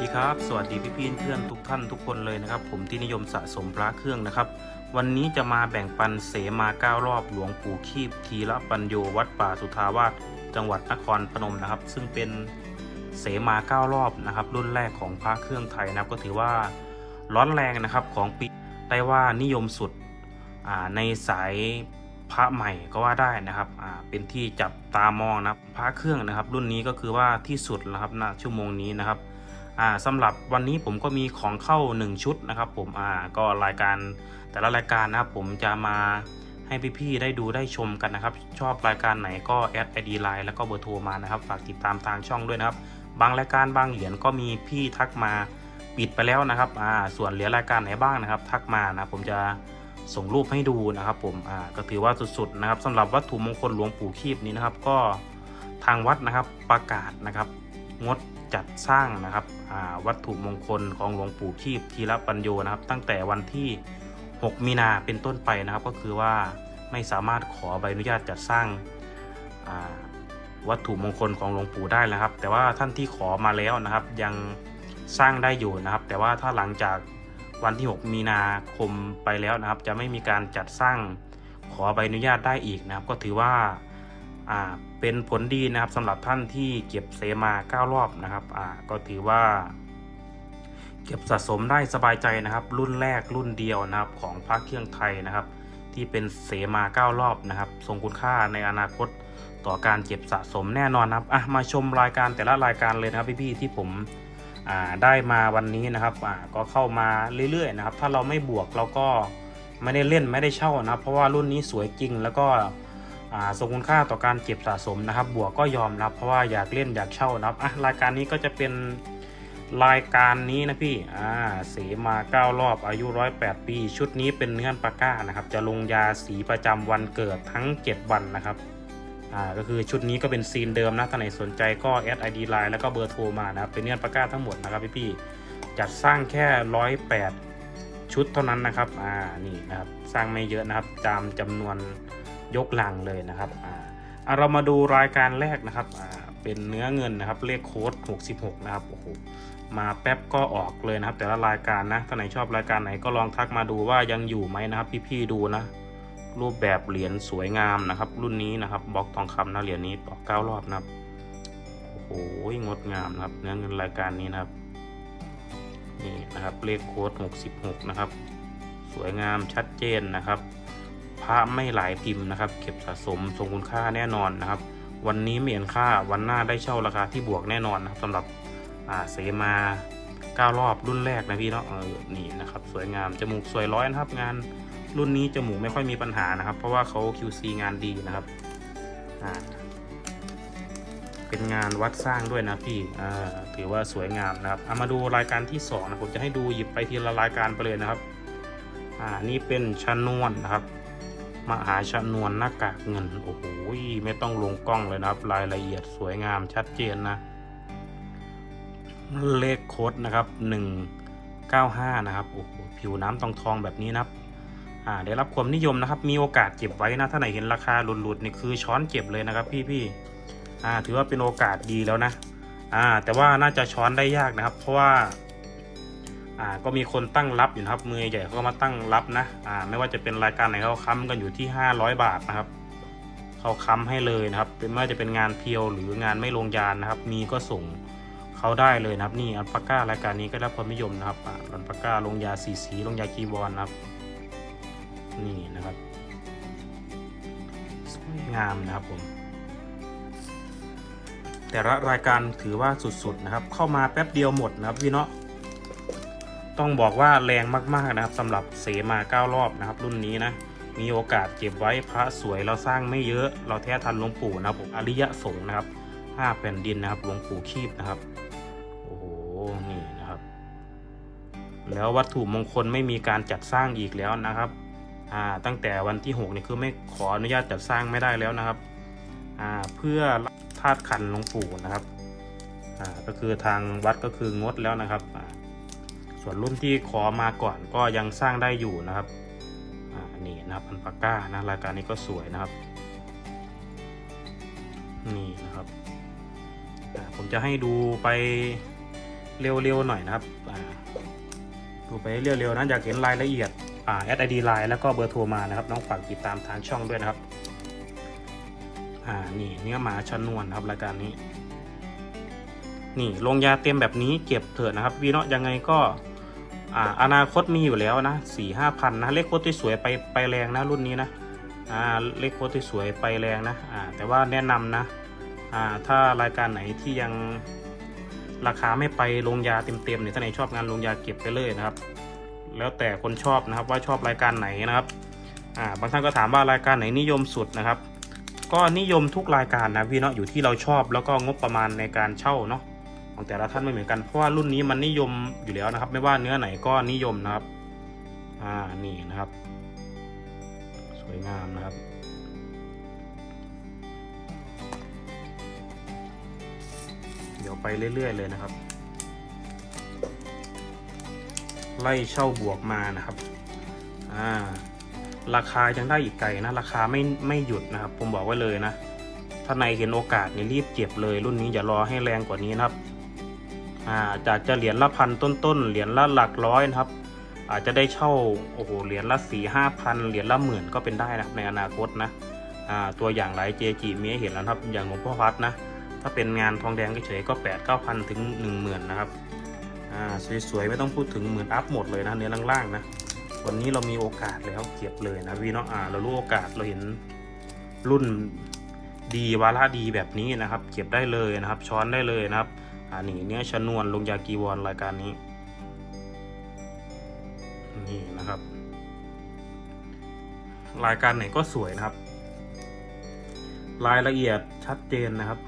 ดีครับ สวัสดีพี่พี่เพื่อนทุกท่านทุกคนเลยนะครับ ผมที่นิยมสะสมพระเครื่องนะครับ วันนี้จะมาแบ่งปันเสมาเก้ารอบหลวงปู่คีบทีละปัญโยวัดป่าสุทาวาสจังหวัดนครพนมนะครับ ซึ่งเป็นเสมาเก้ารอบนะครับ รุ่นแรกของพระเครื่องไทยนะครับก็ถือว่าร้อนแรงนะครับของปีได้ว่านิยมสุดในสายพระใหม่ก็ว่าได้นะครับ อ่า เป็นที่จับตามองนะพระเครื่องนะครับ รุ่นนี้ก็คือว่าที่สุดนะครับณชั่วโมงนี้นะครับ อ่าสำหรับวันนี้ผมก็มีของเข้า 1 ชุดนะครับ ผมอ่าก็รายการแต่ละรายการนะครับผมจะมาให้พี่ๆได้ดูได้ชมกันนะครับ ชอบรายการไหนก็แอดไอดีไลน์แล้วก็เบอร์โทรมานะครับ ฝากติดตามทางช่องด้วยนะครับ บางรายการบางเหรียญก็มีพี่ทักมาปิดไปแล้วนะครับอ่าส่วนเหลือรายการไหนบ้างนะครับ ทักมานะผมจะส่งรูปให้ดูนะครับผมอ่าก็ถือว่าสุดๆนะครับสำหรับวัตถุมงคลหลวงปู่คีบนี้นะครับ ก็ทางวัดนะครับประกาศนะครับ งดจัดสร้างนะครับ วัตถุมงคลของหลวงปู่คีบทีละปัญโยนะครับ ตั้งแต่วันที่ 6 มีนาเป็นต้นไปนะครับ ก็คือว่าไม่สามารถขอใบอนุญาตจัดสร้างวัตถุมงคลของหลวงปู่ได้แล้วครับ แต่ว่าท่านที่ขอมาแล้วนะครับ ยังสร้างได้อยู่นะครับ แต่ว่าถ้าหลังจากวันที่ 6 มีนาคมไปแล้วนะครับ จะไม่มีการจัดสร้างขอใบอนุญาตได้อีกนะครับ ก็ถือว่า อ่าเป็นผลดีนะครับสำหรับท่านที่เก็บเสมา 9 รอบนะครับอ่าก็ถือว่า เก็บสะสมได้สบายใจนะครับ รุ่นแรกรุ่นเดียวนะครับของพระเครื่องไทยนะครับ ที่เป็นเสมา 9 รอบนะครับทรงคุณค่าในอนาคตต่อการเก็บสะสมแน่นอนนะครับอะมาชมรายการแต่ละรายการเลยนะครับพี่ๆที่ผมได้มาวันนี้นะครับก็เข้ามาเรื่อยๆนะครับ ถ้าเราไม่บวกเราก็ไม่ได้เล่นไม่ได้เช่านะครับ เพราะว่ารุ่นนี้สวยจริงแล้วก็ อ่าทรงคุณค่าต่อการเก็บสะสมนะครับ บวกก็ยอมรับเพราะว่าอยากเล่นอยากเช่านะครับอะรายการนี้ก็จะเป็นรายการนี้นะพี่อ่าเสมา9รอบอายุ108ปี ชุดนี้เป็นเนื้อปาก้านะครับ จะลงยาสีประจำวันเกิดทั้ง 7 วันนะครับอ่าก็คือชุดนี้ก็เป็นซีนเดิมนะท่านไหนสนใจก็แอดไอดีไลน์แล้วก็เบอร์โทรมานะครับเป็นเนื้อปาก้าทั้งหมดนะครับพี่พี่ๆจัดสร้างแค่108ชุดเท่านั้นนะครับอ่านี่นะครับสร้างไม่เยอะนะครับตามจำนวน ยกลังเลยนะครับอ่าเรามาดูรายการแรกนะครับอ่าเป็นเนื้อเงินนะครับเลขโค้ด 66 นะครับโอ้โหมาแป๊บก็ออกเลยนะครับ แต่ละรายการนะถ้าไหนชอบรายการไหนก็ลองทักมาดูว่ายังอยู่ไหมนะครับพี่ๆดูนะ รูปแบบเหรียญสวยงามนะครับ รุ่นนี้นะครับบล็อกทองคำนะเหรียญนี้ต่อเก้ารอบนะครับโอ้โหงดงามนะครับ เนื้อเงินรายการนี้นะครับนี่นะครับเลขโค้ด 66 นะครับ สวยงามชัดเจนนะครับ พระไม่หลายพิมพ์นะครับ เก็บสะสมทรงคุณค่าแน่นอนนะครับ วันนี้ไม่เห็นค่าวันหน้าได้เช่าราคาที่บวกแน่นอนนะครับสำหรับอ่าเสมา9รอบรุ่นแรกนะพี่เนาะเออนี่นะครับ สวยงามจมูกสวยร้อยนะครับ งานรุ่นนี้จมูกไม่ค่อยมีปัญหานะครับ เพราะว่าเขา QC งานดีนะครับอ่าเป็นงานวัดสร้างด้วยนะพี่อ่าถือว่าสวยงามนะครับเอามาดูรายการที่สองนะผมจะให้ดูหยิบไปทีละรายการไปเลยนะครับอ่านี่เป็นชนวนนะครับ มหาชนวนหน้ากากเงิน โอ้โหไม่ต้องลงกล้องเลยนะครับ รายละเอียดสวยงามชัดเจนนะ เลขโค้ดนะครับ195 นะครับโอ้โหผิวน้ำทองทองแบบนี้นะครับอ่าได้รับความนิยมนะครับ มีโอกาสเก็บไว้นะ ถ้าไหนเห็นราคาหลุดๆนี่คือช้อนเก็บเลยนะครับ พี่ๆอ่า ถือว่าเป็นโอกาสดีแล้วนะ อ่า แต่ว่าน่าจะช้อนได้ยากนะครับ เพราะว่า อ่าก็มีคนตั้งรับอยู่นะครับมือใหญ่เขาก็มาตั้งรับนะอ่าไม่ว่าจะเป็นรายการไหนเขาค้ำกันอยู่ที่ 500 บาทนะครับเขาค้ำให้เลยนะครับไม่ว่าจะเป็นงานเพียวหรืองานไม่ลงยานนะครับ มีก็ส่งเขาได้เลยนะครับนี่อัลปาก้ารายการนี้ก็ได้ความนิยมนะครับอัลปาก้าลงยาสีสีลงยากีวอนนะครับ นี่นะครับสวยงามนะครับผมแต่ละรายการถือว่าสุดๆนะครับ เข้ามาแป๊บเดียวหมดนะครับพี่เนาะ ต้องบอกว่าแรงมากๆนะครับสำหรับเสมา 9 รอบนะครับ รุ่นนี้นะมีโอกาสเก็บไว้พระสวยเราสร้างไม่เยอะ เราแท้ทันหลวงปู่นะครับอริยะสงฆ์นะครับห้าแผ่นดินนะครับหลวงปู่คีบนะครับโอ้โหนี่นะครับ แล้ววัตถุมงคลไม่มีการจัดสร้างอีกแล้วนะครับอ่าตั้งแต่วันที่6นี่คือไม่ขออนุญาตจัดสร้างไม่ได้แล้วนะครับอ่าเพื่อธาตุขันหลวงปู่นะครับอ่าก็คือทางวัดก็คืองดแล้วนะครับ ส่วนรุ่นที่ขอมาก่อนก็ยังสร้างได้อยู่นะครับอ่านี่นะครับอันปาก้านะรายการนี้ก็สวยนะครับ นี่นะครับผมจะให้ดูไปเร็วๆหน่อยนะครับดูไปเร็วๆนะอยากเห็นรายละเอียดอ่าแอดไอดีไลน์แล้วก็เบอร์โทรมานะครับ น้องฝากติดตามทางช่องด้วยนะครับอ่านี่เนื้อหมาชนวนครับรายการนี้ นี่ลงยาเต็มแบบนี้เก็บเถอะนะครับวีเนาะยังไงก็ อ่าอนาคตมีอยู่แล้วนะสี่ห้าพันนะเลขโคตรที่สวยไปไปแรงนะรุ่นนี้นะอ่าเลขโคตรที่สวยไปแรงนะอ่าแต่ว่าแนะนำนะอ่าถ้ารายการไหนที่ยังราคาไม่ไปลงยาเต็มๆเนี่ยถ้าไหนชอบงานลงยาเก็บไปเลยนะครับ แล้วแต่คนชอบนะครับว่าชอบรายการไหนนะครับอ่าบางท่านก็ถามว่ารายการไหนนิยมสุดนะครับ ก็นิยมทุกรายการนะพี่เนาะอยู่ที่เราชอบแล้วก็งบประมาณในการเช่าเนาะ ของแต่ละท่านไม่เหมือนกัน เพราะว่ารุ่นนี้มันนิยมอยู่แล้วนะครับ ไม่ว่าเนื้อไหนก็นิยมนะครับ อ่า นี่นะครับ สวยงามนะครับ เดี๋ยวไปเรื่อยๆเลยนะครับ ไล่เช่าบวกมานะครับ อ่า ราคายังได้อีกไกลนะ ราคาไม่ไม่หยุดนะครับ ผมบอกไว้เลยนะถ้าในเห็นโอกาสเนี่ยรีบเก็บเลยรุ่นนี้อย่ารอให้แรงกว่านี้นะครับ อ่าจากจะเหรียญละพันต้นๆเหรียญละหลักร้อยนะครับ อาจจะได้เช่าโอ้โหเหรียญละสี่ห้าพันเหรียญละหมื่นก็เป็นได้นะครับในอนาคตนะอ่าตัวอย่างหลายเจจีมีให้เห็นแล้วนะครับอย่างหลวงพ่อพัดนะถ้าเป็นงานทองแดงเฉยๆก็แปดเก้าพันถึงหนึ่งหมื่นนะครับอ่าสวยๆไม่ต้องพูดถึงหมื่นอัพหมดเลยนะเนื้อล่างๆนะวันนี้เรามีโอกาสแล้วเก็บเลยนะวีเนาะอ่าเรารู้โอกาสเราเห็นรุ่นดีวาระดีแบบนี้นะครับ เก็บได้เลยนะครับ ช้อนได้เลยนะครับ อ่านี่เนื้อชนวนลงยากีวอนรายการนี้ นี่นะครับ รายการไหนก็สวยนะครับ รายละเอียดชัดเจนนะครับ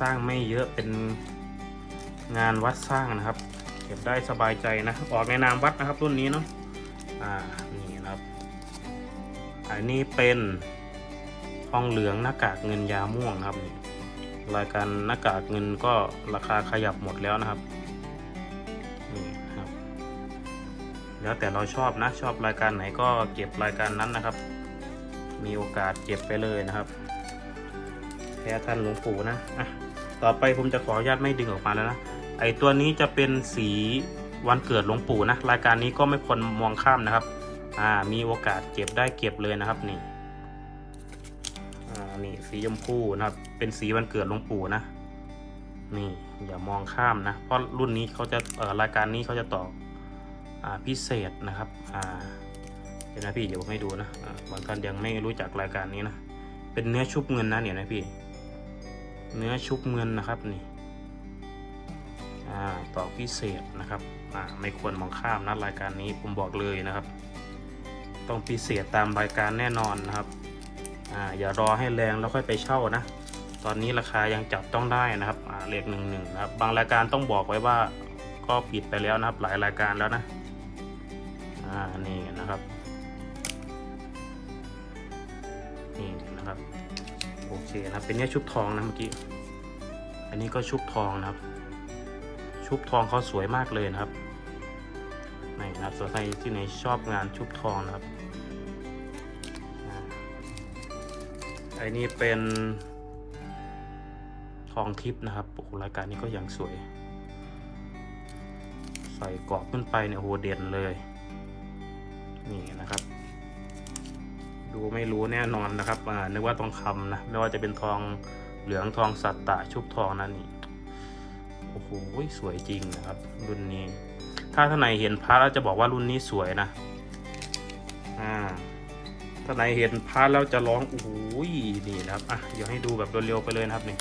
สร้างไม่เยอะเป็นงานวัดสร้างนะครับ เก็บได้สบายใจนะ ออกในนามวัดนะครับรุ่นนี้เนาะอ่านี่นะครับ อันนี้เป็นทองเหลืองหน้ากากเงินยาม่วงครับนี่ รายการหน้ากากเงินก็ราคาขยับหมดแล้วนะครับนี่ครับ แล้วแต่เราชอบนะชอบรายการไหนก็เก็บรายการนั้นนะครับ มีโอกาสเก็บไปเลยนะครับแพ้ท่านหลวงปู่นะอะต่อไปผมจะขออนุญาตไม่ดึงออกมาแล้วนะไอตัวนี้จะเป็นสีวันเกิดหลวงปู่นะรายการนี้ก็ไม่ควรมองข้ามนะครับ อ่ามีโอกาสเก็บได้เก็บเลยนะครับนี่ นี่สีชมพูนะครับ เป็นสีวันเกิดหลวงปู่นะ นี่อย่ามองข้ามนะ เพราะรุ่นนี้เขาจะเอ่อรายการนี้เขาจะต่ออพิเศษนะครับอ่าเดี๋ยวนะพี่เดี๋ยวผมให้ดูนะบางท่านยังไม่รู้จักรายการนี้นะ เป็นเนื้อชุบเงินนะเนี่ยนะพี่ เนื้อชุบเงินนะครับนี่ต่อพิเศษนะครับอ่าไม่ควรมองข้ามนะรายการนี้ผมบอกเลยนะครับ ต้องพิเศษตามรายการแน่นอนนะครับ อ่าอย่ารอให้แรงแล้วค่อยไปเช่านะ ตอนนี้ราคายังจับต้องได้นะครับอ่าเลขหนึ่งหนึ่งนะครับบางรายการต้องบอกไว้ว่าก็ปิดไปแล้วนะครับหลายรายการแล้วนะอ่านี่นะครับนี่นะครับโอเคนะเป็นเนี้ยชุบทองนะเมื่อกี้อันนี้ก็ชุบทองนะครับ ชุบทองเขาสวยมากเลยนะครับนี่นะครับส่วนใครที่ไหนชอบงานชุบทองนะครับ อ้นี่เป็นทองทิพย์นะครับโอ้รายการนี้ก็อย่างสวย ใส่กรอบขึ้นไปเนี่ยโอ้โหเด่นเลย นี่นะครับ ดูไม่รู้แน่นอนนะครับอ่านึกว่าทองคำนะ ไม่ว่าจะเป็นทองเหลืองทองสัตตะชุบทองนั่นนี่โอ้โหสวยจริงนะครับ รุ่นนี้ ถ้าท่านไหนเห็นพระแล้วจะบอกว่ารุ่นนี้สวยนะ อ่า ท่าไหนเห็นพระแล้วจะร้องโอ้โหนี่นะครับอะเดี๋ยวให้ดูแบบเร็วๆไปเลยนะครับนี่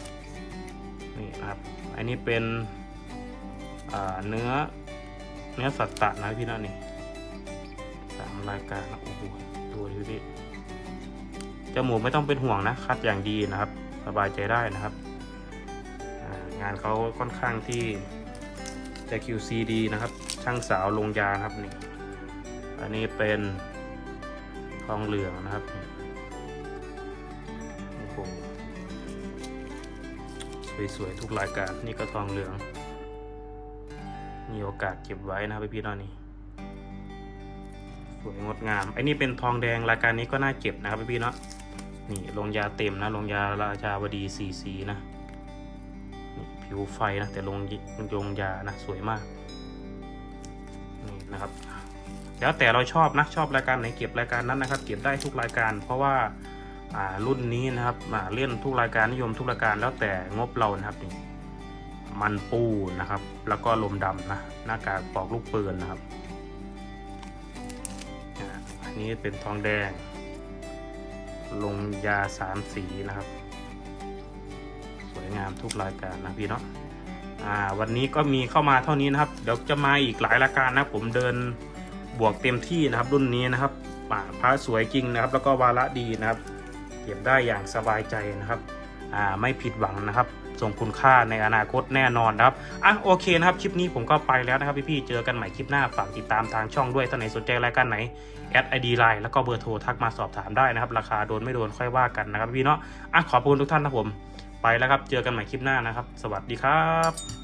นี่นะครับ อันนี้เป็นเนื้อเนื้อสัตตะนะพี่นะนี่สามรายการนะโอ้โหดูดิจมูกไม่ต้องเป็นห่วงนะคัดอย่างดีนะครับ สบายใจได้นะครับงานเขาค่อนข้างที่จะ QC ดีนะครับ ช่างสาวลงยานะครับนี่อันนี้เป็น ทองเหลืองนะครับโอ้โหสวยๆทุกรายการนี่ก็ทองเหลือง มีโอกาสเก็บไว้นะครับพี่ๆเนนี่สวยงดงามไอ้นี่เป็นทองแดงรายการนี้ก็น่าเก็บนะครับพี่ๆเนาะนี่ลงยาเต็มนะลงยาราชาวดีสีสีนะนี่ผิวไฟนะแต่ลงลงยานะสวยมากนี่นะครับ แล้วแต่เราชอบนะชอบรายการไหนเก็บรายการนั้นนะครับ เก็บได้ทุกรายการ เพราะว่าารุ่นนี้นะครับเล่นทุกรายการนิยมทุกรายการแล้วแต่งบเรานะครับนี่มันปูนะครับ แล้วก็ลมดำนะหน้ากากปอกลูกปืนนะครับอันนี้เป็นทองแดง ลงยาสามสีนะครับ สวยงามทุกรายการนะพี่เนาะวันนี้ก็มีเข้ามาเท่านี้นะครับ เดี๋ยวจะมาอีกหลายรายการนะผมเดิน บวกเต็มที่นะครับรุ่นนี้นะครับป่าพระสวยจริงนะครับ แล้วก็วาระดีนะครับ เก็บได้อย่างสบายใจนะครับอ่าไม่ผิดหวังนะครับ ส่งคุณค่าในอนาคตแน่นอนนะครับอะโอเคนะครับคลิปนี้ผมก็ไปแล้วนะครับพี่ๆเจอกันใหม่คลิปหน้าฝากติดตามทางช่องด้วยท่านไหนสนใจรายการไหนแอดไอดีไลน์แล้วก็เบอร์โทรทักมาสอบถามได้นะครับ ราคาโดนไม่โดนค่อยว่ากันนะครับพี่เนาะอะขอบคุณทุกท่านนะผม ไปแล้วครับเจอกันใหม่คลิปหน้านะครับ สวัสดีครับ